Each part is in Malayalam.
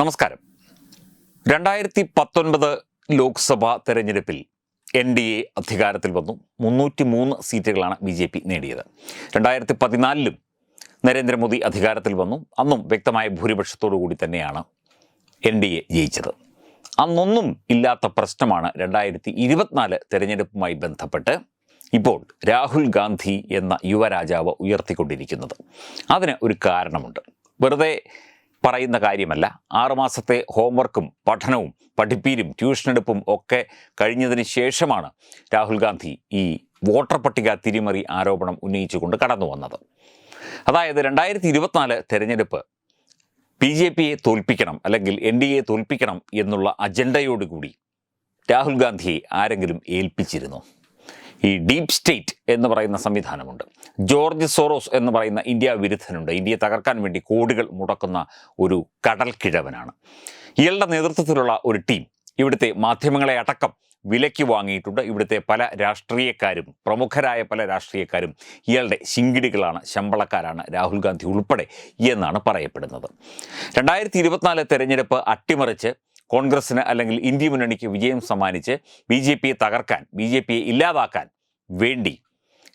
നമസ്കാരം. രണ്ടായിരത്തി പത്തൊൻപത് ലോക്സഭാ തെരഞ്ഞെടുപ്പിൽ എൻ ഡി എ അധികാരത്തിൽ വന്നു. മുന്നൂറ്റി മൂന്ന് സീറ്റുകളാണ് ബി ജെ പി നേടിയത്. രണ്ടായിരത്തി പതിനാലിലും നരേന്ദ്രമോദി അധികാരത്തിൽ വന്നു. അന്നും വ്യക്തമായ ഭൂരിപക്ഷത്തോടു കൂടി തന്നെയാണ് എൻ ഡി എ ജയിച്ചത്. അന്നൊന്നും ഇല്ലാത്ത പ്രശ്നമാണ് രണ്ടായിരത്തി ഇരുപത്തിനാല് തെരഞ്ഞെടുപ്പുമായി ബന്ധപ്പെട്ട് ഇപ്പോൾ രാഹുൽ ഗാന്ധി എന്ന യുവരാജാവ് ഉയർത്തിക്കൊണ്ടിരിക്കുന്നത്. അതിന് ഒരു കാരണമുണ്ട്. വെറുതെ പറയുന്ന കാര്യമല്ല. ആറുമാസത്തെ ഹോംവർക്കും പഠനവും പഠിപ്പീരും ട്യൂഷനെടുപ്പും ഒക്കെ കഴിഞ്ഞതിന് ശേഷമാണ് രാഹുൽ ഗാന്ധി ഈ വോട്ടർ പട്ടിക തിരിമറി ആരോപണം ഉന്നയിച്ചുകൊണ്ട് കടന്നു വന്നത്. അതായത് രണ്ടായിരത്തി ഇരുപത്തിനാല് തെരഞ്ഞെടുപ്പ് ബി ജെ പിയെ തോൽപ്പിക്കണം അല്ലെങ്കിൽ എൻ ഡി എ തോൽപ്പിക്കണം എന്നുള്ള അജണ്ടയോടുകൂടി രാഹുൽ ഗാന്ധിയെ ആരെങ്കിലും ഏൽപ്പിച്ചിരുന്നു? ഈ ഡീപ് സ്റ്റേറ്റ് എന്ന് പറയുന്ന സംവിധാനമുണ്ട്. ജോർജ് സോറോസ് എന്ന് പറയുന്ന ഇന്ത്യ വിരുദ്ധനുണ്ട്. ഇന്ത്യയെ തകർക്കാൻ വേണ്ടി കോടികൾ മുടക്കുന്ന ഒരു കടൽ കിഴവനാണ് ഇയാളുടെ നേതൃത്വത്തിലുള്ള ഒരു ടീം ഇവിടുത്തെ മാധ്യമങ്ങളെ അടക്കം വിലയ്ക്ക് വാങ്ങിയിട്ടുണ്ട്. ഇവിടുത്തെ പല രാഷ്ട്രീയക്കാരും പ്രമുഖരായ പല രാഷ്ട്രീയക്കാരും ഇയാളുടെ ശിങ്കിടികളാണ് ശമ്പളക്കാരാണ് രാഹുൽ ഗാന്ധി ഉൾപ്പെടെ എന്നാണ് പറയപ്പെടുന്നത്. രണ്ടായിരത്തി ഇരുപത്തിനാല് തെരഞ്ഞെടുപ്പ് അട്ടിമറിച്ച് കോൺഗ്രസിന് അല്ലെങ്കിൽ ഇന്ത്യ മുന്നണിക്ക് വിജയം സമ്മാനിച്ച് ബി ജെ പിയെ തകർക്കാൻ ബി ജെ പിയെ ഇല്ലാതാക്കാൻ വേണ്ടി.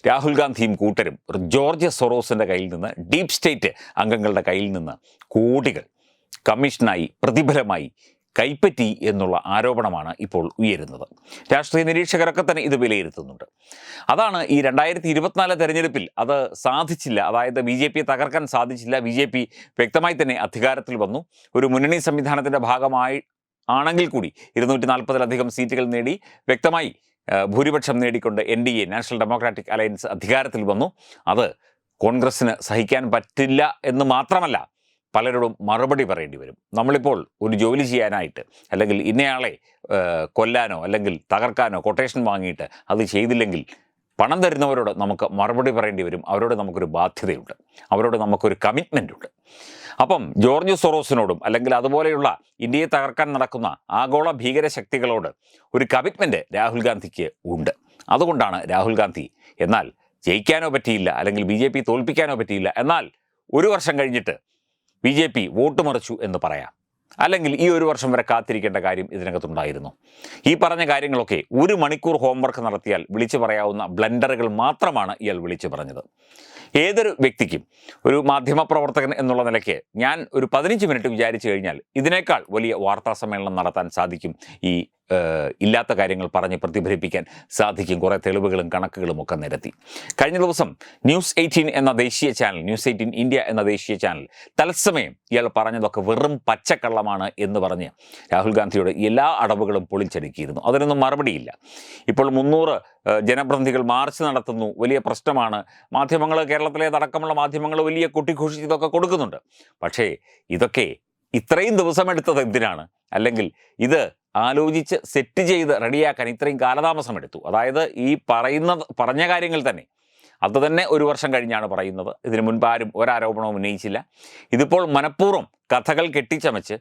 രാഹുൽ ഗാന്ധിയും കൂട്ടരും ജോർജ് സൊറോസിന്റെ കയ്യിൽ നിന്ന് ഡീപ് സ്റ്റേറ്റ് അംഗങ്ങളുടെ കയ്യിൽ നിന്ന് കോടികൾ കമ്മീഷനായി പ്രതിഫലമായി കൈപ്പറ്റി എന്നുള്ള ആരോപണമാണ് ഇപ്പോൾ ഉയരുന്നത്. രാഷ്ട്രീയ നിരീക്ഷകരൊക്കെ തന്നെ ഇത് വിലയിരുത്തുന്നുണ്ട്. അതാണ് ഈ രണ്ടായിരത്തി ഇരുപത്തിനാല് തെരഞ്ഞെടുപ്പിൽ അത് സാധിച്ചില്ല. അതായത് ബി ജെ പിയെ തകർക്കാൻ സാധിച്ചില്ല. ബി ജെ പി വ്യക്തമായി തന്നെ അധികാരത്തിൽ വന്നു. ഒരു മുന്നണി സംവിധാനത്തിന്റെ ഭാഗമായി ആണെങ്കിൽ കൂടി ഇരുന്നൂറ്റി നാൽപ്പതിലധികം സീറ്റുകൾ നേടി വ്യക്തമായി ഭൂരിപക്ഷം നേടിക്കൊണ്ട് N D A national democratic alliance അധികാരത്തിൽ വന്നു. അത് കോൺഗ്രസ്സിന് സഹിക്കാൻ പറ്റില്ല എന്ന് മാത്രമല്ല പലരോടും മറുപടി പറയേണ്ടി വരും. നമ്മളിപ്പോൾ ഒരു ജോലി ചെയ്യാനായിട്ട് അല്ലെങ്കിൽ ഇന്നയാളെ കൊല്ലാനോ അല്ലെങ്കിൽ തകർക്കാനോ കൊട്ടേഷൻ വാങ്ങിയിട്ട് അത് ചെയ്തില്ലെങ്കിൽ പണം തരുന്നവരോട് നമുക്ക് മറുപടി പറയേണ്ടി വരും. അവരോട് നമുക്കൊരു ബാധ്യതയുണ്ട്. അവരോട് നമുക്കൊരു കമ്മിറ്റ്മെന്റ് ഉണ്ട്. അപ്പം ജോർജ് സൊറോസിനോടും അല്ലെങ്കിൽ അതുപോലെയുള്ള ഇന്ത്യയെ തകർക്കാൻ നടക്കുന്ന ആഗോള ഭീകര ശക്തികളോട് ഒരു കമ്മിറ്റ്മെന്റ് രാഹുൽ ഗാന്ധിക്ക് ഉണ്ട്. അതുകൊണ്ടാണ് രാഹുൽ ഗാന്ധി എന്നാൽ ജയിക്കാനോ പറ്റിയില്ല അല്ലെങ്കിൽ ബി ജെ പി തോൽപ്പിക്കാനോ പറ്റിയില്ല. എന്നാൽ ഒരു വർഷം കഴിഞ്ഞിട്ട് ബി ജെ പി വോട്ട് മറിച്ചു എന്ന് പറയാം. അല്ലെങ്കിൽ ഈ ഒരു വർഷം വരെ കാത്തിരിക്കേണ്ട കാര്യം ഇതിനകത്തുണ്ടായിരുന്നു. ഈ പറഞ്ഞ കാര്യങ്ങളൊക്കെ ഒരു മണിക്കൂർ ഹോംവർക്ക് നടത്തിയാൽ വിളിച്ചു പറയാവുന്ന ബ്ലണ്ടറുകൾ മാത്രമാണ് ഇയാൾ വിളിച്ചു പറഞ്ഞത്. ഏതൊരു വ്യക്തിക്കും ഒരു മാധ്യമപ്രവർത്തകൻ എന്നുള്ള നിലയ്ക്ക് ഞാൻ ഒരു പതിനഞ്ച് മിനിറ്റ് വിചാരിച്ചു കഴിഞ്ഞാൽ ഇതിനേക്കാൾ വലിയ വാർത്താ സമ്മേളനം നടത്താൻ സാധിക്കും ഈ ഇല്ലാത്ത കാര്യങ്ങൾ പറഞ്ഞ് പ്രതിഫലിപ്പിക്കാൻ സാധിക്കും. കുറേ തെളിവുകളും കണക്കുകളും ഒക്കെ നിരത്തി. കഴിഞ്ഞ ദിവസം ന്യൂസ് എയ്റ്റീൻ എന്ന ദേശീയ ചാനൽ ന്യൂസ് എയ്റ്റീൻ ഇന്ത്യ എന്ന ദേശീയ ചാനൽ തത്സമയം ഇയാൾ പറഞ്ഞതൊക്കെ വെറും പച്ചക്കള്ളമാണ് എന്ന് പറഞ്ഞ് രാഹുൽ ഗാന്ധിയുടെ എല്ലാ അടവുകളും പൊളിച്ചടുക്കിയിരുന്നു അതിനൊന്നും മറുപടിയില്ല. ഇപ്പോൾ മുന്നൂറ് ജനപ്രതിനിധികൾ മാർച്ച് നടത്തുന്നു. വലിയ പ്രശ്നമാണ്. മാധ്യമങ്ങൾ കേരളത്തിലേതടക്കമുള്ള മാധ്യമങ്ങൾ വലിയ കൊട്ടിഘോഷിച്ച് ഇതൊക്കെ കൊടുക്കുന്നുണ്ട്. പക്ഷേ ഇതൊക്കെ ഇത്രയും ദിവസമെടുത്തത് എന്തിനാണ്? അല്ലെങ്കിൽ ഇത് ആലോചിച്ച് സെറ്റ് ചെയ്ത് റെഡിയാക്കാൻ ഇത്രയും കാലതാമസം എടുത്തു. അതായത് ഈ പറയുന്ന പറഞ്ഞ കാര്യങ്ങൾ തന്നെ. അത് തന്നെ ഒരു വർഷം കഴിഞ്ഞാണ് പറയുന്നത്. ഇതിനു മുൻപ് ആരും ഒരാരോപണവും ഉന്നയിച്ചില്ല. ഇതിപ്പോൾ മനഃപൂർവം കഥകൾ കെട്ടിച്ചമച്ച്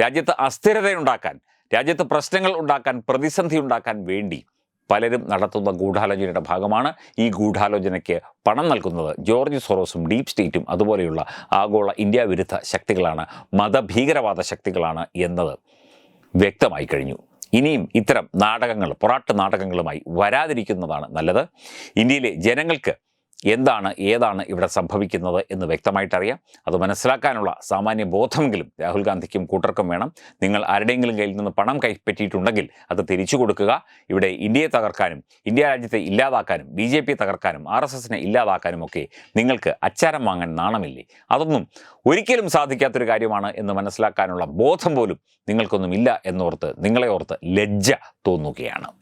രാജ്യത്ത് അസ്ഥിരതയുണ്ടാക്കാൻ രാജ്യത്ത് പ്രശ്നങ്ങൾ ഉണ്ടാക്കാൻ പ്രതിസന്ധി ഉണ്ടാക്കാൻ വേണ്ടി പലരും നടത്തുന്ന ഗൂഢാലോചനയുടെ ഭാഗമാണ് ഈ ഗൂഢാലോചനയ്ക്ക് പണം നൽകുന്നത്. ജോർജ് സൊറോസും ഡീപ് സ്റ്റേറ്റും അതുപോലെയുള്ള ആഗോള ഇന്ത്യ വിരുദ്ധ ശക്തികളാണ് മതഭീകരവാദ ശക്തികളാണ് എന്നത്. വ്യക്തമായി കഴിഞ്ഞു. ഇനിയും ഇത്തരം നാടകങ്ങൾ പൊറാട്ട് നാടകങ്ങളുമായി വരാതിരിക്കുന്നതാണ് നല്ലത്. ഇന്ത്യയിലെ ജനങ്ങൾക്ക് എന്താണ് ഏതാണ് ഇവിടെ സംഭവിക്കുന്നത് എന്ന് വ്യക്തമായിട്ടറിയാം. അത് മനസ്സിലാക്കാനുള്ള സാമാന്യ ബോധമെങ്കിലും രാഹുൽ ഗാന്ധിക്കും കൂട്ടർക്കും വേണം. നിങ്ങൾ ആരുടെയെങ്കിലും കയ്യിൽ നിന്ന് പണം കൈപ്പറ്റിയിട്ടുണ്ടെങ്കിൽ അത് തിരിച്ചു കൊടുക്കുക. ഇവിടെ ഇന്ത്യയെ തകർക്കാനും ഇന്ത്യ രാജ്യത്തെ ഇല്ലാതാക്കാനും ബി ജെ പി തകർക്കാനും ആർ എസ് എസിനെ ഇല്ലാതാക്കാനും ഒക്കെ നിങ്ങൾക്ക് അച്ചാരം വാങ്ങാൻ നാണമില്ലേ? അതൊന്നും ഒരിക്കലും സാധിക്കാത്തൊരു കാര്യമാണ് എന്ന് മനസ്സിലാക്കാനുള്ള ബോധം പോലും നിങ്ങൾക്കൊന്നുമില്ല എന്നോർത്ത് നിങ്ങളെ ഓർത്ത് ലജ്ജ തോന്നുകയാണ്.